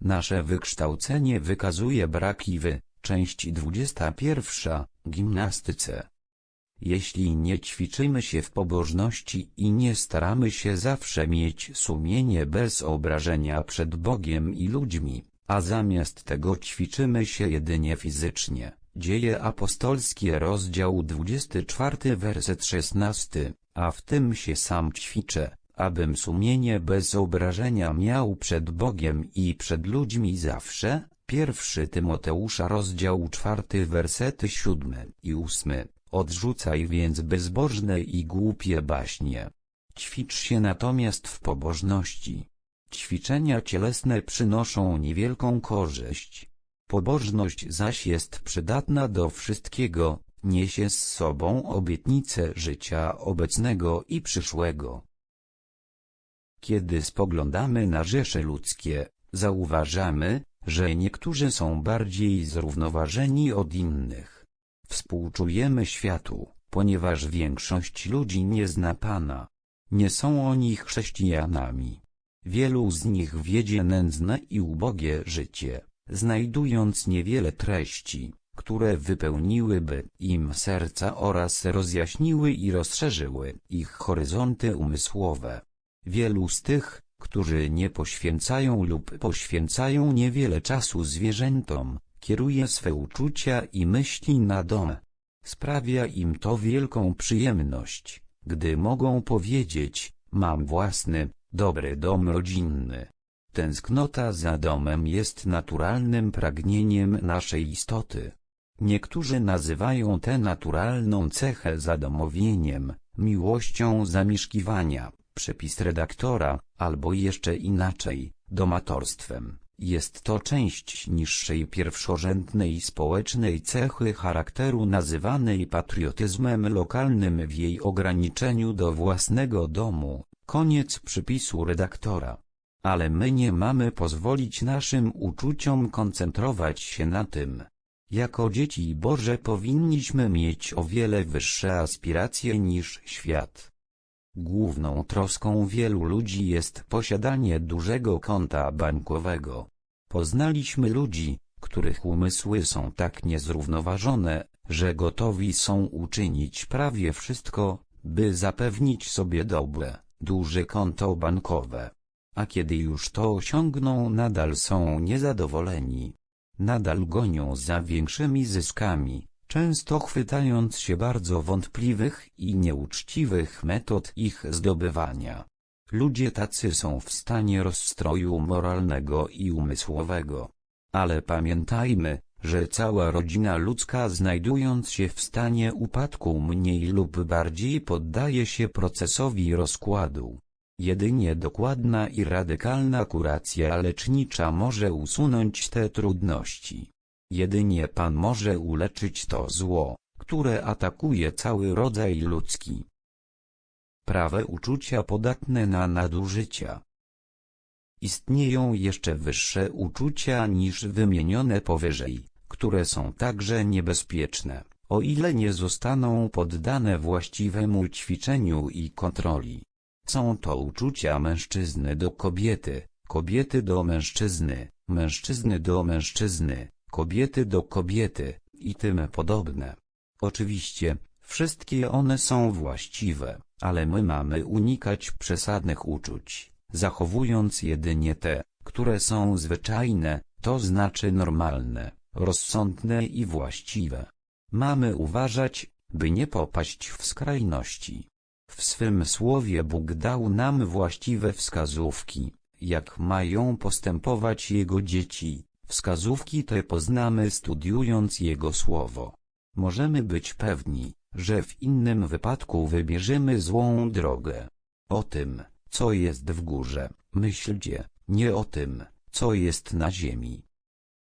Nasze wykształcenie wykazuje braki w, część 21, gimnastyce. Jeśli nie ćwiczymy się w pobożności i nie staramy się zawsze mieć sumienie bez obrażenia przed Bogiem i ludźmi, a zamiast tego ćwiczymy się jedynie fizycznie. Dzieje apostolskie rozdział 24 werset 16, a w tym się sam ćwiczę, abym sumienie bez obrażenia miał przed Bogiem i przed ludźmi zawsze. Pierwszy Tymoteusza rozdział 4 wersety 7 i 8. Odrzucaj więc bezbożne i głupie baśnie. Ćwicz się natomiast w pobożności. Ćwiczenia cielesne przynoszą niewielką korzyść. Pobożność zaś jest przydatna do wszystkiego, niesie z sobą obietnicę życia obecnego i przyszłego. Kiedy spoglądamy na rzesze ludzkie, zauważamy, że niektórzy są bardziej zrównoważeni od innych. Współczujemy światu, ponieważ większość ludzi nie zna Pana. Nie są oni chrześcijanami. Wielu z nich wiedzie nędzne i ubogie życie, znajdując niewiele treści, które wypełniłyby im serca oraz rozjaśniły i rozszerzyły ich horyzonty umysłowe. Wielu z tych, którzy nie poświęcają lub poświęcają niewiele czasu zwierzętom, kieruje swe uczucia i myśli na dom. Sprawia im to wielką przyjemność, gdy mogą powiedzieć, mam własny, dobry dom rodzinny. Tęsknota za domem jest naturalnym pragnieniem naszej istoty. Niektórzy nazywają tę naturalną cechę zadomowieniem, miłością zamieszkiwania, przepis redaktora, albo jeszcze inaczej, domatorstwem. Jest to część niższej pierwszorzędnej społecznej cechy charakteru nazywanej patriotyzmem lokalnym w jej ograniczeniu do własnego domu. Koniec przypisu redaktora. Ale my nie mamy pozwolić naszym uczuciom koncentrować się na tym. Jako dzieci Boże powinniśmy mieć o wiele wyższe aspiracje niż świat. Główną troską wielu ludzi jest posiadanie dużego konta bankowego. Poznaliśmy ludzi, których umysły są tak niezrównoważone, że gotowi są uczynić prawie wszystko, by zapewnić sobie dobre, duże konto bankowe. A kiedy już to osiągną nadal są niezadowoleni. Nadal gonią za większymi zyskami, często chwytając się bardzo wątpliwych i nieuczciwych metod ich zdobywania. Ludzie tacy są w stanie rozstroju moralnego i umysłowego. Ale pamiętajmy, że cała rodzina ludzka znajdując się w stanie upadku mniej lub bardziej poddaje się procesowi rozkładu. Jedynie dokładna i radykalna kuracja lecznicza może usunąć te trudności. Jedynie Pan może uleczyć to zło, które atakuje cały rodzaj ludzki. Prawe uczucia podatne na nadużycia. Istnieją jeszcze wyższe uczucia niż wymienione powyżej, które są także niebezpieczne, o ile nie zostaną poddane właściwemu ćwiczeniu i kontroli. Są to uczucia mężczyzny do kobiety, kobiety do mężczyzny, mężczyzny do mężczyzny, kobiety do kobiety, i tym podobne. Oczywiście, wszystkie one są właściwe, ale my mamy unikać przesadnych uczuć, zachowując jedynie te, które są zwyczajne, to znaczy normalne, rozsądne i właściwe. Mamy uważać, by nie popaść w skrajności. W swym słowie Bóg dał nam właściwe wskazówki, jak mają postępować Jego dzieci, Wskazówki te poznamy studiując Jego Słowo. Możemy być pewni, że w innym wypadku wybierzemy złą drogę. O tym, co jest w górze, myślcie, nie o tym, co jest na ziemi.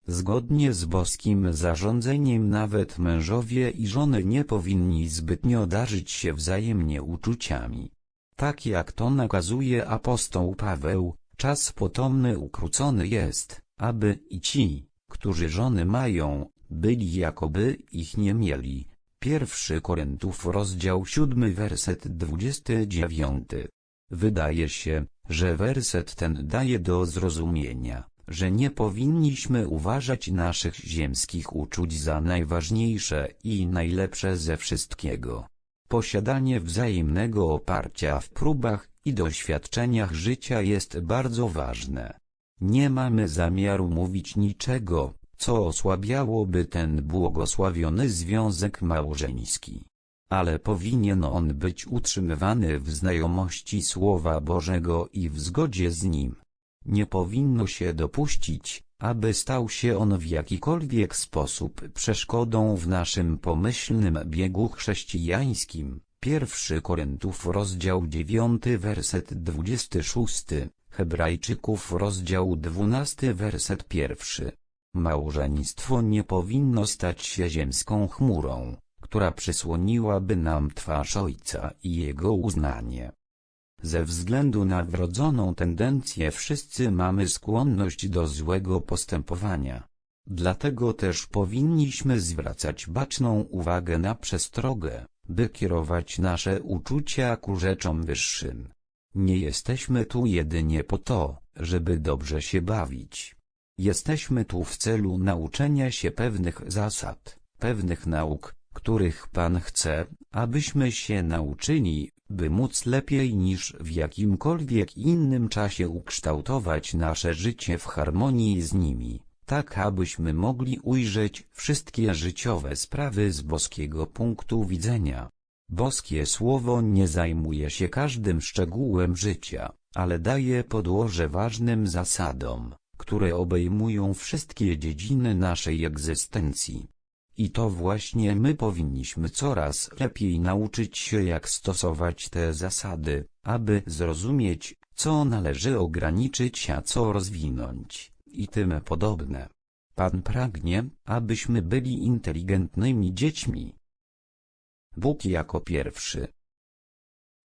Zgodnie z boskim zarządzeniem nawet mężowie i żony nie powinni zbytnio darzyć się wzajemnie uczuciami. Tak jak to nakazuje apostoł Paweł, czas potomny ukrócony jest, aby i ci, którzy żony mają, byli jakoby ich nie mieli. Pierwszy Koryntów rozdział 7 werset 29. Wydaje się, że werset ten daje do zrozumienia, że nie powinniśmy uważać naszych ziemskich uczuć za najważniejsze i najlepsze ze wszystkiego. Posiadanie wzajemnego oparcia w próbach i doświadczeniach życia jest bardzo ważne. Nie mamy zamiaru mówić niczego, co osłabiałoby ten błogosławiony związek małżeński. Ale powinien on być utrzymywany w znajomości Słowa Bożego i w zgodzie z nim. Nie powinno się dopuścić, aby stał się on w jakikolwiek sposób przeszkodą w naszym pomyślnym biegu chrześcijańskim. 1 Koryntów rozdział 9 werset 26, Hebrajczyków rozdział 12 werset 1. Małżeństwo nie powinno stać się ziemską chmurą, która przysłoniłaby nam twarz Ojca i Jego uznanie. Ze względu na wrodzoną tendencję wszyscy mamy skłonność do złego postępowania. Dlatego też powinniśmy zwracać baczną uwagę na przestrogę, by kierować nasze uczucia ku rzeczom wyższym. Nie jesteśmy tu jedynie po to, żeby dobrze się bawić. Jesteśmy tu w celu nauczenia się pewnych zasad, pewnych nauk, których Pan chce, abyśmy się nauczyli, by móc lepiej niż w jakimkolwiek innym czasie ukształtować nasze życie w harmonii z nimi, tak abyśmy mogli ujrzeć wszystkie życiowe sprawy z boskiego punktu widzenia. Boskie Słowo nie zajmuje się każdym szczegółem życia, ale daje podłoże ważnym zasadom, które obejmują wszystkie dziedziny naszej egzystencji. I to właśnie my powinniśmy coraz lepiej nauczyć się jak stosować te zasady, aby zrozumieć, co należy ograniczyć a co rozwinąć, i tym podobne. Pan pragnie, abyśmy byli inteligentnymi dziećmi. Bóg jako pierwszy.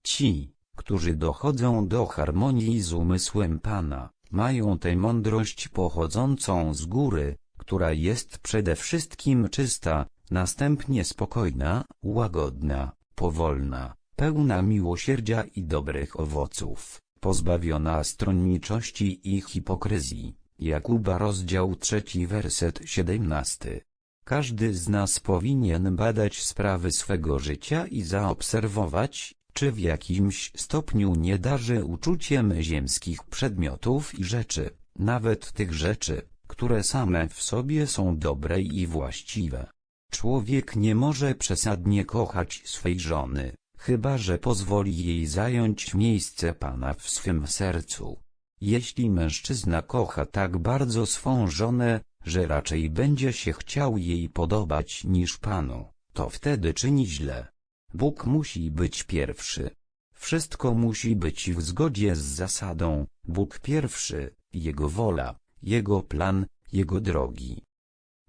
Ci, którzy dochodzą do harmonii z umysłem Pana, mają tę mądrość pochodzącą z góry, która jest przede wszystkim czysta, następnie spokojna, łagodna, powolna, pełna miłosierdzia i dobrych owoców, pozbawiona stronniczości i hipokryzji. Jakuba rozdział 3 werset 17 każdy z nas powinien badać sprawy swego życia i zaobserwować, czy w jakimś stopniu nie darzy uczuciem ziemskich przedmiotów i rzeczy, nawet tych rzeczy, które same w sobie są dobre i właściwe. Człowiek nie może przesadnie kochać swej żony, chyba że pozwoli jej zająć miejsce Pana w swym sercu. Jeśli mężczyzna kocha tak bardzo swą żonę, że raczej będzie się chciał jej podobać niż Panu, to wtedy czyni źle. Bóg musi być pierwszy. Wszystko musi być w zgodzie z zasadą, Bóg pierwszy, Jego wola, Jego plan, Jego drogi.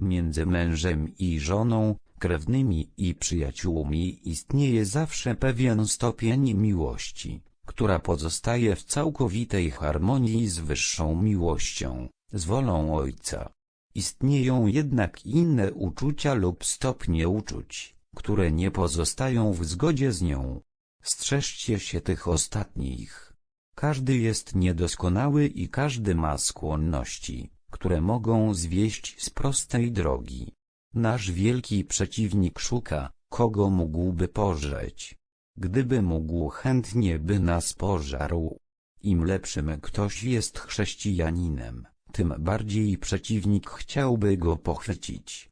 Między mężem i żoną, krewnymi i przyjaciółmi istnieje zawsze pewien stopień miłości, która pozostaje w całkowitej harmonii z wyższą miłością, z wolą Ojca. Istnieją jednak inne uczucia lub stopnie uczuć, które nie pozostają w zgodzie z nią. Strzeżcie się tych ostatnich. Każdy jest niedoskonały i każdy ma skłonności, które mogą zwieść z prostej drogi. Nasz wielki przeciwnik szuka, kogo mógłby pożreć. Gdyby mógł chętnie by nas pożarł. Im lepszym ktoś jest chrześcijaninem, tym bardziej przeciwnik chciałby go pochwycić.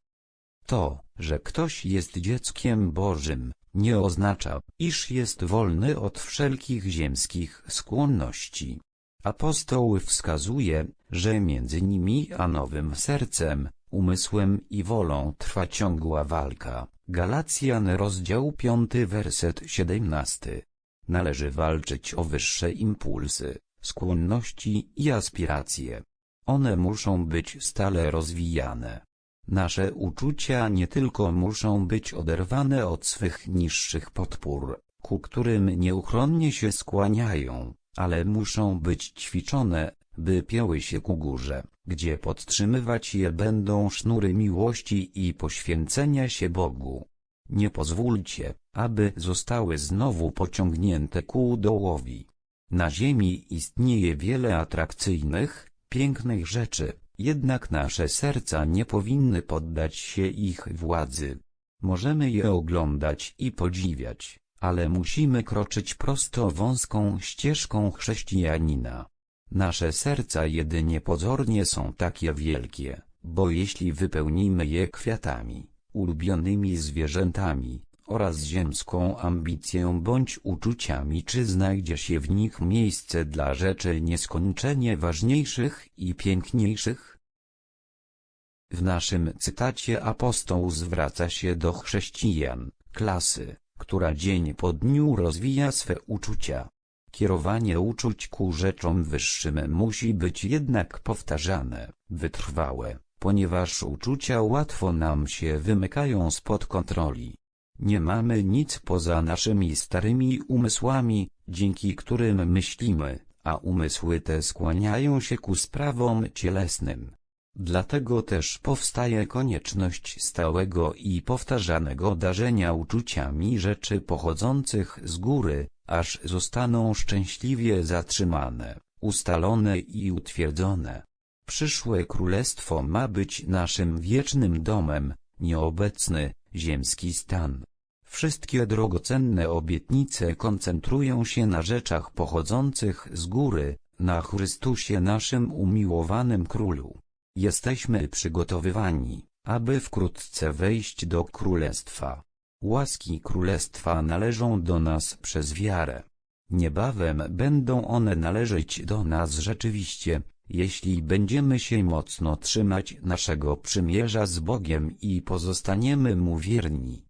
To, że ktoś jest dzieckiem Bożym, nie oznacza, iż jest wolny od wszelkich ziemskich skłonności. Apostoł wskazuje, że między nimi a nowym sercem, umysłem i wolą trwa ciągła walka. Galacjan rozdział 5 werset 17. Należy walczyć o wyższe impulsy, skłonności i aspiracje. One muszą być stale rozwijane. Nasze uczucia nie tylko muszą być oderwane od swych niższych podpór, ku którym nieuchronnie się skłaniają, ale muszą być ćwiczone, by pięły się ku górze, gdzie podtrzymywać je będą sznury miłości i poświęcenia się Bogu. Nie pozwólcie, aby zostały znowu pociągnięte ku dołowi. Na ziemi istnieje wiele atrakcyjnych, pięknych rzeczy, jednak nasze serca nie powinny poddać się ich władzy. Możemy je oglądać i podziwiać, ale musimy kroczyć prosto wąską ścieżką chrześcijanina. Nasze serca jedynie pozornie są takie wielkie, bo jeśli wypełnimy je kwiatami, ulubionymi zwierzętami, oraz ziemską ambicją bądź uczuciami czy znajdzie się w nich miejsce dla rzeczy nieskończenie ważniejszych i piękniejszych? W naszym cytacie apostoł zwraca się do chrześcijan, klasy, która dzień po dniu rozwija swe uczucia. Kierowanie uczuć ku rzeczom wyższym musi być jednak powtarzane, wytrwałe, ponieważ uczucia łatwo nam się wymykają spod kontroli. Nie mamy nic poza naszymi starymi umysłami, dzięki którym myślimy, a umysły te skłaniają się ku sprawom cielesnym. Dlatego też powstaje konieczność stałego i powtarzanego darzenia uczuciami rzeczy pochodzących z góry, aż zostaną szczęśliwie zatrzymane, ustalone i utwierdzone. Przyszłe królestwo ma być naszym wiecznym domem, nieobecny, ziemski stan. Wszystkie drogocenne obietnice koncentrują się na rzeczach pochodzących z góry, na Chrystusie naszym umiłowanym Królu. Jesteśmy przygotowywani, aby wkrótce wejść do Królestwa. Łaski Królestwa należą do nas przez wiarę. Niebawem będą one należeć do nas rzeczywiście, jeśli będziemy się mocno trzymać naszego przymierza z Bogiem i pozostaniemy Mu wierni.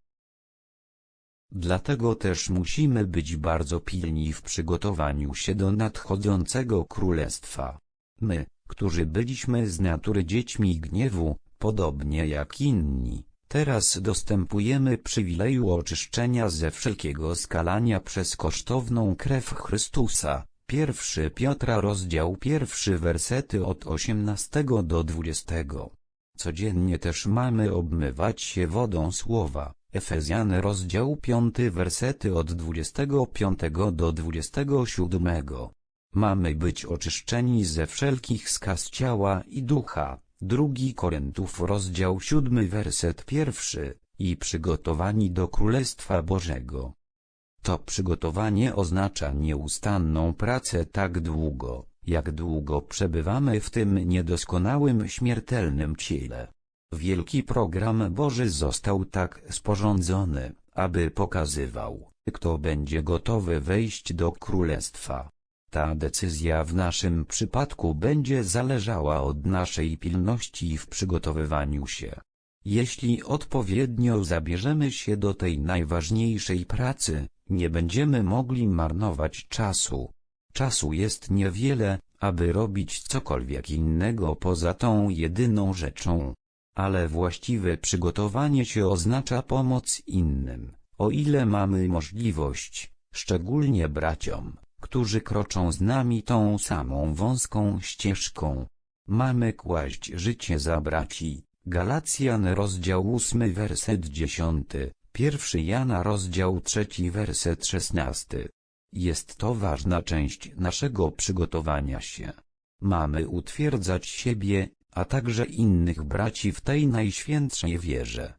Dlatego też musimy być bardzo pilni w przygotowaniu się do nadchodzącego królestwa. My, którzy byliśmy z natury dziećmi gniewu, podobnie jak inni, teraz dostępujemy przywileju oczyszczenia ze wszelkiego skalania przez kosztowną krew Chrystusa. 1 Piotra rozdział pierwszy wersety od 18 do 20. Codziennie też mamy obmywać się wodą słowa. Efezjan rozdział 5 wersety od 25 do 27. Mamy być oczyszczeni ze wszelkich skaz ciała i ducha. Drugi Koryntów rozdział 7 werset pierwszy i przygotowani do Królestwa Bożego. To przygotowanie oznacza nieustanną pracę tak długo, jak długo przebywamy w tym niedoskonałym śmiertelnym ciele. Wielki program Boży został tak sporządzony, aby pokazywał, kto będzie gotowy wejść do Królestwa. Ta decyzja w naszym przypadku będzie zależała od naszej pilności w przygotowywaniu się. Jeśli odpowiednio zabierzemy się do tej najważniejszej pracy, nie będziemy mogli marnować czasu. Czasu jest niewiele, aby robić cokolwiek innego poza tą jedyną rzeczą, ale właściwe przygotowanie się oznacza pomoc innym, o ile mamy możliwość, szczególnie braciom, którzy kroczą z nami tą samą wąską ścieżką. Mamy kłaść życie za braci. Galacjan rozdział 8 werset 10, 1 Jana rozdział 3 werset 16. Jest to ważna część naszego przygotowania się. Mamy utwierdzać siebie a także innych braci w tej najświętszej wierze.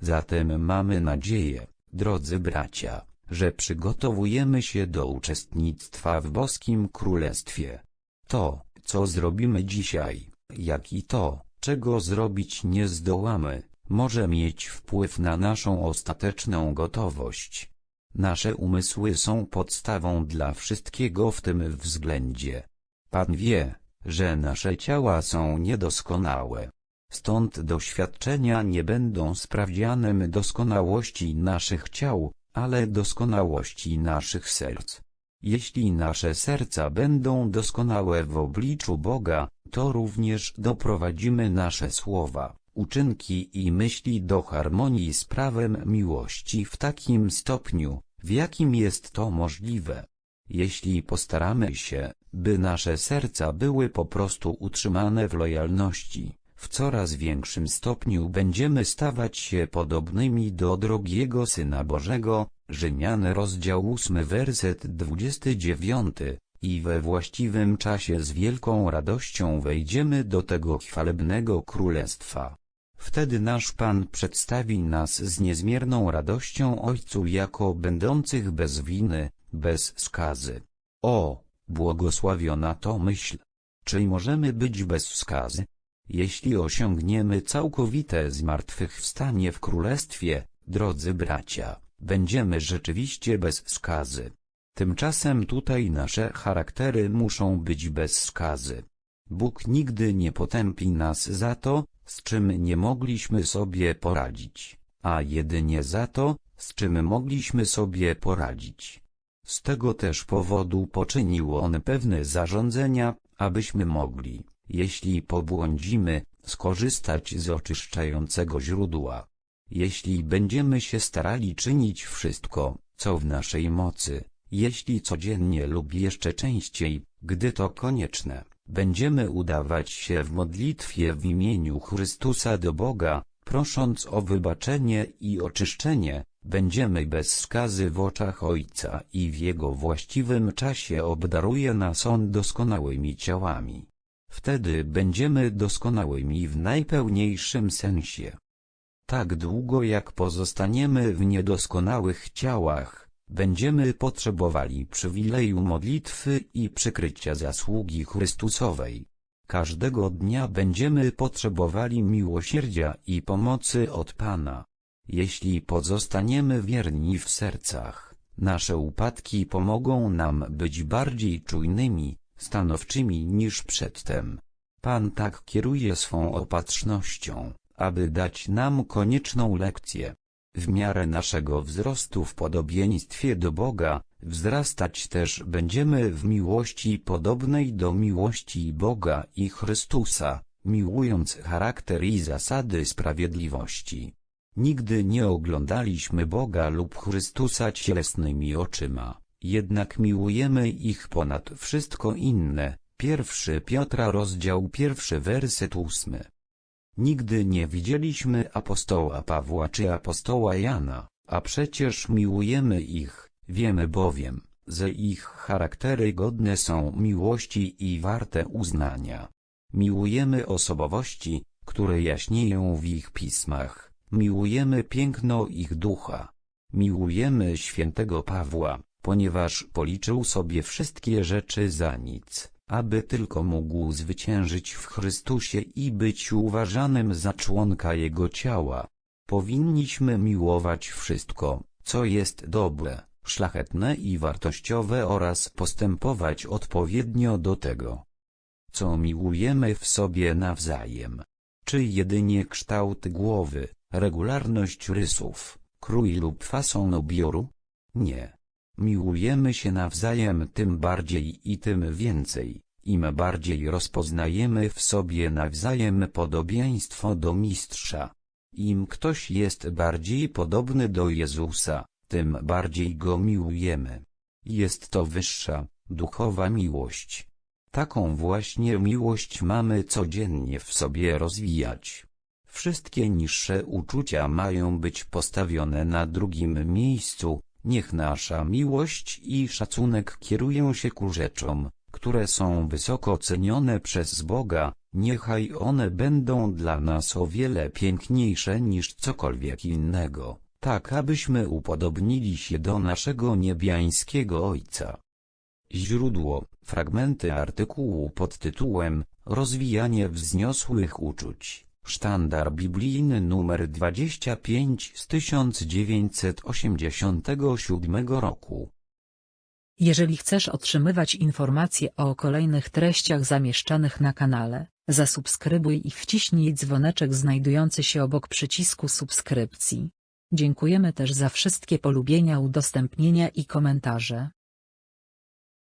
Zatem mamy nadzieję, drodzy bracia, że przygotowujemy się do uczestnictwa w boskim królestwie. To, co zrobimy dzisiaj, jak i to, czego zrobić nie zdołamy, może mieć wpływ na naszą ostateczną gotowość. Nasze umysły są podstawą dla wszystkiego w tym względzie. Pan wie, że nasze ciała są niedoskonałe. Stąd doświadczenia nie będą sprawdzianem doskonałości naszych ciał, ale doskonałości naszych serc. Jeśli nasze serca będą doskonałe w obliczu Boga, to również doprowadzimy nasze słowa, uczynki i myśli do harmonii z prawem miłości w takim stopniu, w jakim jest to możliwe. Jeśli postaramy się, by nasze serca były po prostu utrzymane w lojalności, w coraz większym stopniu będziemy stawać się podobnymi do drogiego Syna Bożego, Rzymian rozdział 8 werset 29, i we właściwym czasie z wielką radością wejdziemy do tego chwalebnego królestwa. Wtedy nasz Pan przedstawi nas z niezmierną radością Ojcu jako będących bez winy, bez skazy. O, błogosławiona to myśl! Czy możemy być bez skazy? Jeśli osiągniemy całkowite zmartwychwstanie w Królestwie, drodzy bracia, będziemy rzeczywiście bez skazy. Tymczasem tutaj nasze charaktery muszą być bez skazy. Bóg nigdy nie potępi nas za to, z czym nie mogliśmy sobie poradzić, a jedynie za to, z czym mogliśmy sobie poradzić. Z tego też powodu poczynił On pewne zarządzenia, abyśmy mogli, jeśli pobłądzimy, skorzystać z oczyszczającego źródła. Jeśli będziemy się starali czynić wszystko, co w naszej mocy, jeśli codziennie lub jeszcze częściej, gdy to konieczne, będziemy udawać się w modlitwie w imieniu Chrystusa do Boga, prosząc o wybaczenie i oczyszczenie, będziemy bez skazy w oczach Ojca i w Jego właściwym czasie obdaruje nas On doskonałymi ciałami. Wtedy będziemy doskonałymi w najpełniejszym sensie. Tak długo jak pozostaniemy w niedoskonałych ciałach, będziemy potrzebowali przywileju modlitwy i przykrycia zasługi Chrystusowej. Każdego dnia będziemy potrzebowali miłosierdzia i pomocy od Pana. Jeśli pozostaniemy wierni w sercach, nasze upadki pomogą nam być bardziej czujnymi, stanowczymi niż przedtem. Pan tak kieruje swą opatrznością, aby dać nam konieczną lekcję. W miarę naszego wzrostu w podobieństwie do Boga, wzrastać też będziemy w miłości podobnej do miłości Boga i Chrystusa, miłując charakter i zasady sprawiedliwości. Nigdy nie oglądaliśmy Boga lub Chrystusa cielesnymi oczyma, jednak miłujemy ich ponad wszystko inne. Pierwszy Piotra rozdział pierwszy werset ósmy. Nigdy nie widzieliśmy apostoła Pawła czy apostoła Jana, a przecież miłujemy ich, wiemy bowiem, że ich charaktery godne są miłości i warte uznania. Miłujemy osobowości, które jaśnieją w ich pismach, miłujemy piękno ich ducha. Miłujemy świętego Pawła, ponieważ policzył sobie wszystkie rzeczy za nic aby tylko mógł zwyciężyć w Chrystusie i być uważanym za członka Jego ciała. Powinniśmy miłować wszystko, co jest dobre, szlachetne i wartościowe oraz postępować odpowiednio do tego, co miłujemy w sobie nawzajem. Czy jedynie kształt głowy, regularność rysów, krój lub fason ubioru? Nie. Miłujemy się nawzajem tym bardziej i tym więcej, im bardziej rozpoznajemy w sobie nawzajem podobieństwo do Mistrza. Im ktoś jest bardziej podobny do Jezusa, tym bardziej Go miłujemy. Jest to wyższa, duchowa miłość. Taką właśnie miłość mamy codziennie w sobie rozwijać. Wszystkie niższe uczucia mają być postawione na drugim miejscu, Niech nasza miłość i szacunek kierują się ku rzeczom, które są wysoko cenione przez Boga, niechaj one będą dla nas o wiele piękniejsze niż cokolwiek innego, tak abyśmy upodobnili się do naszego niebiańskiego Ojca. Źródło, fragmenty artykułu pod tytułem Rozwijanie wzniosłych uczuć. Sztandar biblijny numer 25 z 1987 roku. Jeżeli chcesz otrzymywać informacje o kolejnych treściach zamieszczanych na kanale, zasubskrybuj i wciśnij dzwoneczek znajdujący się obok przycisku subskrypcji. Dziękujemy też za wszystkie polubienia, udostępnienia i komentarze.